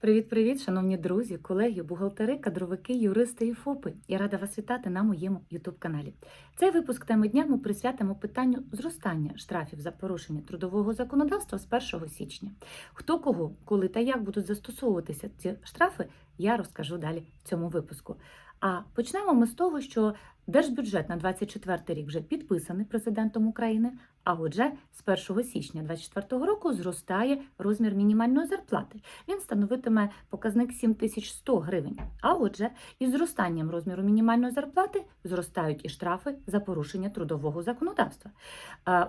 Привіт-привіт, шановні друзі, колеги, бухгалтери, кадровики, юристи і ФОПи. Я рада вас вітати на моєму YouTube-каналі. Цей випуск теми дня ми присвятимо питанню зростання штрафів за порушення трудового законодавства з 1 січня. Хто кого, коли та як будуть застосовуватися ці штрафи, я розкажу далі в цьому випуску. А почнемо ми з того, що держбюджет на 24 рік вже підписаний президентом України. А отже, з 1 січня 2024 року зростає розмір мінімальної зарплати. Він становитиме показник 7100 гривень. А отже, із зростанням розміру мінімальної зарплати зростають і штрафи за порушення трудового законодавства.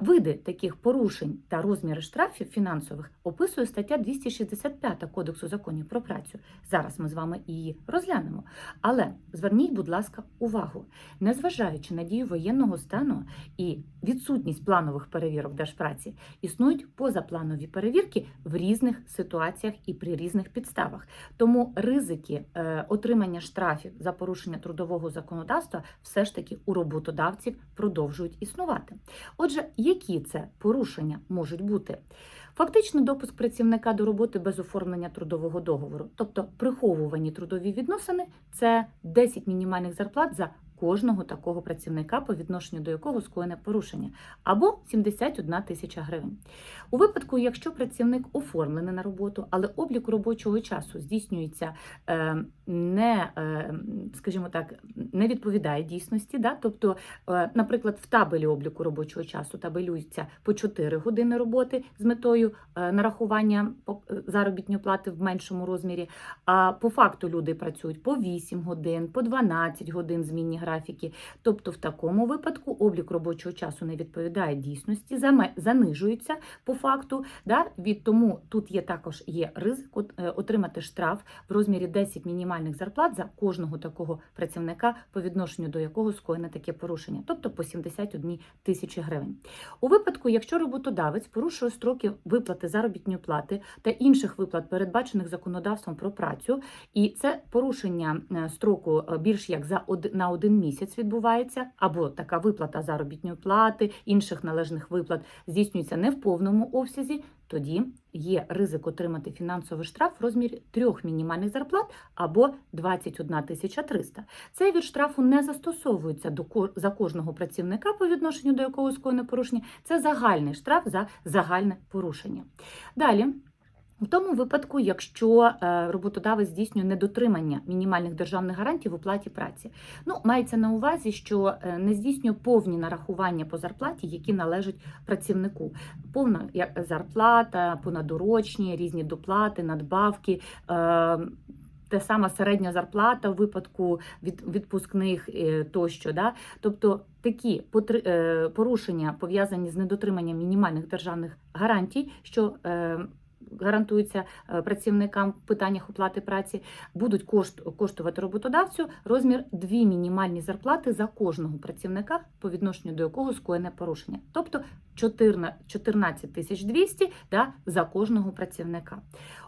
Види таких порушень та розміри штрафів фінансових описує стаття 265 Кодексу законів про працю. Зараз ми з вами її розглянемо. Але зверніть, будь ласка, увагу, незважаючи на дію воєнного стану і відсутність планових перевірок Держпраці, існують позапланові перевірки в різних ситуаціях і при різних підставах. Тому ризики е, отримання штрафів за порушення трудового законодавства все ж таки у роботодавців продовжують існувати. Отже, які це порушення можуть бути? Фактично, допуск працівника до роботи без оформлення трудового договору, тобто приховувані трудові відносини, це 10 мінімальних зарплат за кожного такого працівника, по відношенню до якого скоєне порушення, або 71 тисяча гривень. У випадку, якщо працівник оформлений на роботу, але облік робочого часу здійснюється е, не, е, скажімо так, не відповідає дійсності, да? тобто, е, наприклад, в табелі обліку робочого часу табелюється по 4 години роботи з метою нарахування заробітної плати в меншому розмірі, а по факту люди працюють по 8 годин, по 12 годин змінні графіки. Тобто, в такому випадку облік робочого часу не відповідає дійсності, занижується по факту. Да? Від тому тут є також є ризик е, отримати штраф в розмірі 10 мінімальних зарплат за кожного такого працівника, по відношенню до якого скоєне таке порушення, тобто по 71 тисячі гривень. У випадку, якщо роботодавець порушує строки виплати заробітної плати та інших виплат, передбачених законодавством про працю, і це порушення е, строку е, більш як за на один місяць відбувається, або така виплата заробітної плати, інших належних виплат здійснюється не в повному обсязі, тоді є ризик отримати фінансовий штраф в розмірі трьох мінімальних зарплат або 21 тисяча 300. Цей від штрафу не застосовується до за кожного працівника, по відношенню до якого скоєне порушення. Це загальний штраф за загальне порушення. Далі. В тому випадку, якщо е, роботодавець здійснює недотримання мінімальних державних гарантій в оплаті праці, ну мається на увазі, що е, не здійснює повні нарахування по зарплаті, які належать працівнику. Повна зарплата, понадурочні, різні доплати, надбавки. Е, те сама середня зарплата в випадку від відпускних тощо, да? тобто такі порушення пов'язані з недотриманням мінімальних державних гарантій, що гарантуються е, працівникам в питаннях оплати праці, будуть кошт, коштувати роботодавцю розмір дві мінімальні зарплати за кожного працівника, по відношенню до якого скоєне порушення, тобто 14 14 тисяч 200 да, за кожного працівника.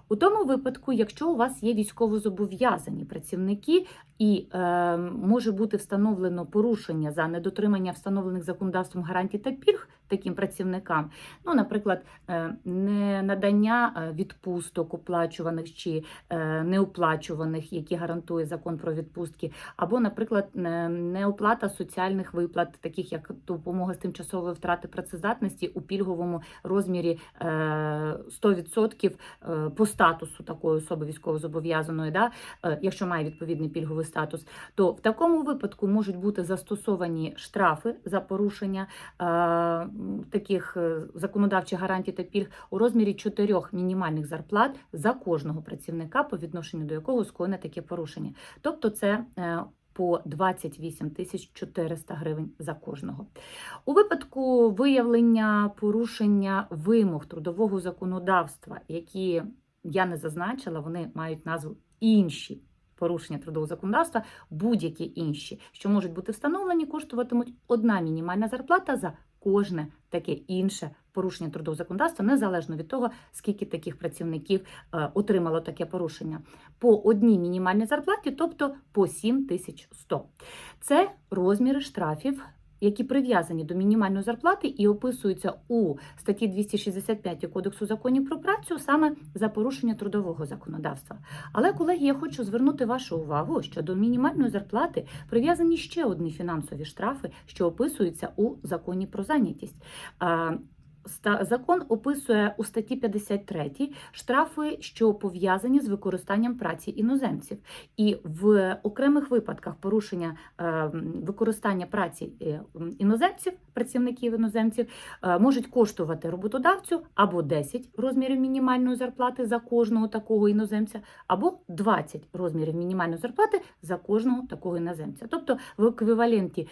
У тому випадку, якщо у вас є військовозобов'язані працівники і е, може бути встановлено порушення за недотримання встановлених законодавством гарантій та пільг таким працівникам, ну, наприклад, е, не надання е, відпусток оплачуваних чи е, неоплачуваних, які гарантує закон про відпустки, або, наприклад, не- неоплата соціальних виплат, таких як допомога з тимчасової втрати працездатності у пільговому розмірі е, 100% е, по статусу такої особи військовозобов'язаної, да, е, якщо має відповідний пільговий статус, то в такому випадку можуть бути застосовані штрафи за порушення е, таких е, законодавчих гарантій та пільг у розмірі чотирьох мінімальних зарплат за кожного працівника, по відношенню до якого скоєне таке порушення. Тобто це е, по 28 тисяч 400 гривень за кожного. У випадку виявлення порушення вимог трудового законодавства, які я не зазначила, вони мають назву інші. Порушення трудового законодавства, будь-які інші, що можуть бути встановлені, коштуватимуть одна мінімальна зарплата за кожне таке інше порушення трудового законодавства, незалежно від того, скільки таких працівників е, отримало таке порушення, по одній мінімальній зарплаті, тобто по 7100. Це розміри штрафів які прив'язані до мінімальної зарплати і описуються у статті 265 Кодексу законів про працю саме за порушення трудового законодавства. Але, колеги, я хочу звернути вашу увагу, що до мінімальної зарплати прив'язані ще одні фінансові штрафи, що описуються у законі про зайнятість. Закон описує у статті 53 штрафи, що пов'язані з використанням праці іноземців, і в окремих випадках порушення е, використання праці е, іноземців, працівників іноземців, е, можуть коштувати роботодавцю або 10 розмірів мінімальної зарплати за кожного такого іноземця, або 20 розмірів мінімальної зарплати за кожного такого іноземця. Тобто в еквіваленті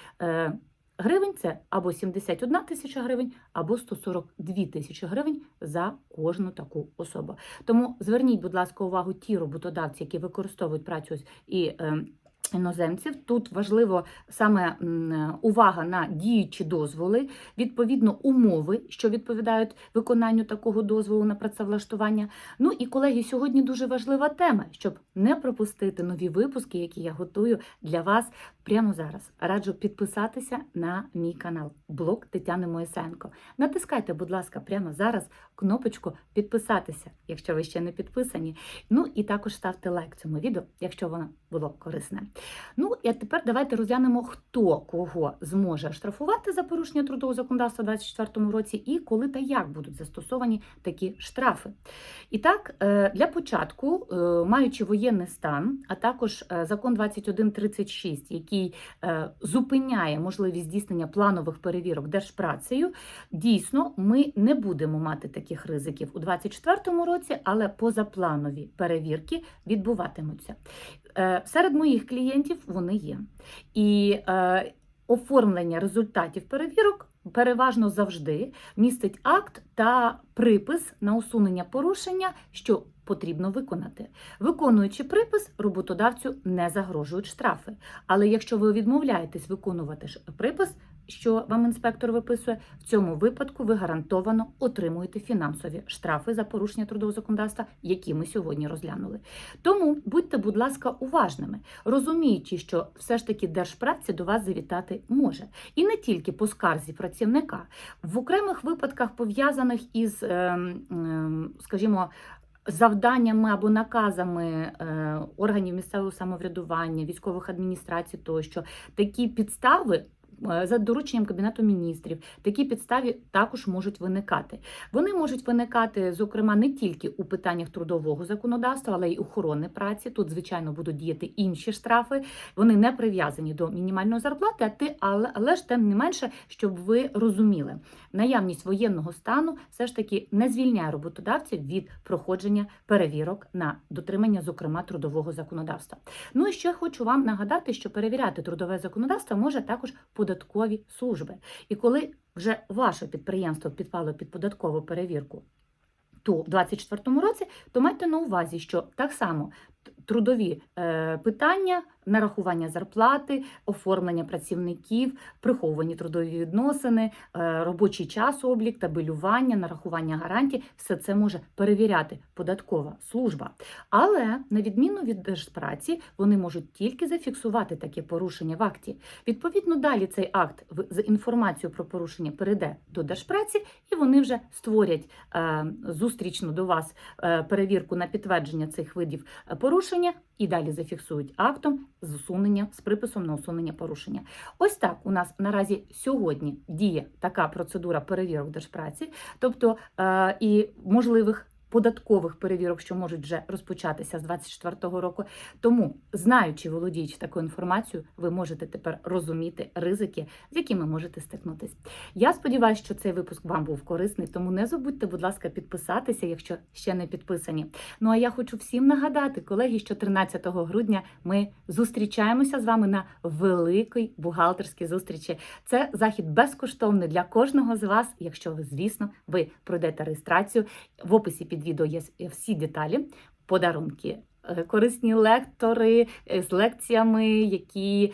гривень це або 71 тисяча гривень, або 142 тисячі гривень за кожну таку особу. Тому зверніть, будь ласка, увагу ті роботодавці, які використовують працю і. е, Іноземців тут важливо саме увага на діючі дозволи, відповідно умови, що відповідають виконанню такого дозволу на працевлаштування. Ну і колеги, сьогодні дуже важлива тема, щоб не пропустити нові випуски, які я готую для вас прямо зараз. Раджу підписатися на мій канал блог Тетяни Моїсенко. Натискайте, будь ласка, прямо зараз кнопочку підписатися, якщо ви ще не підписані. Ну і також ставте лайк цьому відео, якщо воно було корисне. Ну і тепер давайте розглянемо, хто кого зможе штрафувати за порушення трудового законодавства у 2024 році і коли та як будуть застосовані такі штрафи. І так, е, для початку, е, маючи воєнний стан, а також е, закон 2136, який е, зупиняє можливість здійснення планових перевірок держпрацею, дійсно ми не будемо мати таких ризиків у 2024 році, але позапланові перевірки відбуватимуться. Е, Серед моїх клієнтів вони є. І е, оформлення результатів перевірок переважно завжди містить акт та припис на усунення порушення, що потрібно виконати. Виконуючи припис, роботодавцю не загрожують штрафи. Але якщо ви відмовляєтесь виконувати припис, що вам інспектор виписує, в цьому випадку ви гарантовано отримуєте фінансові штрафи за порушення трудового законодавства, які ми сьогодні розглянули. Тому будьте, будь ласка, уважними, розуміючи, що все ж таки держпраці до вас завітати може. І не тільки по скарзі працівника. В окремих випадках пов'язаних із, ем, ем, скажімо, завданнями або наказами е, органів місцевого самоврядування, військових адміністрацій тощо такі підстави. Е, За дорученням Кабінету міністрів такі підстави також можуть виникати. Вони можуть виникати, зокрема, не тільки у питаннях трудового законодавства, але й охорони праці. Тут, звичайно, будуть діяти інші штрафи. Вони не прив'язані до мінімальної зарплати, ти, але, ж тим не менше, щоб ви розуміли, наявність воєнного стану все ж таки не звільняє роботодавців від проходження перевірок на дотримання, зокрема, трудового законодавства. Ну і ще хочу вам нагадати, що перевіряти трудове законодавство може також податкові служби. І коли вже ваше підприємство підпало під податкову перевірку, то в 2024 році, то майте на увазі, що так само трудові е, питання, нарахування зарплати, оформлення працівників, приховані трудові відносини, е, робочий час, облік, табелювання, нарахування гарантій, все це може перевіряти податкова служба. Але на відміну від держпраці, вони можуть тільки зафіксувати таке порушення в акті. Відповідно, далі цей акт з інформацією про порушення перейде до держпраці, і вони вже створять е, зустрічну до вас перевірку на підтвердження цих видів е, порушення і далі зафіксують актом з усунення з приписом на усунення порушення. Ось так у нас наразі сьогодні діє така процедура перевірок держпраці, тобто е, і можливих. Податкових перевірок, що можуть вже розпочатися з 2024 року. Тому, знаючи, володіючи такою інформацією, ви можете тепер розуміти ризики, з якими можете стикнутись. Я сподіваюся, що цей випуск вам був корисний, тому не забудьте, будь ласка, підписатися, якщо ще не підписані. Ну а я хочу всім нагадати, колеги, що 13 грудня ми зустрічаємося з вами на великій бухгалтерській зустрічі. Це захід безкоштовний для кожного з вас, якщо ви, звісно, ви пройдете реєстрацію. В описі під відео є всі деталі, подарунки. е, Корисні лектори е, з лекціями, які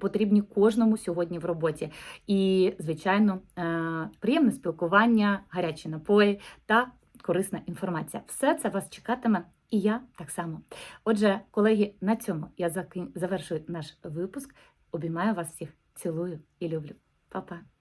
потрібні кожному сьогодні в роботі. І, звичайно, е, приємне спілкування, гарячі напої та корисна інформація. Все це вас чекатиме, і я так само. Отже, колеги, на цьому я завершую наш випуск. Обіймаю вас всіх, цілую і люблю. Па-па!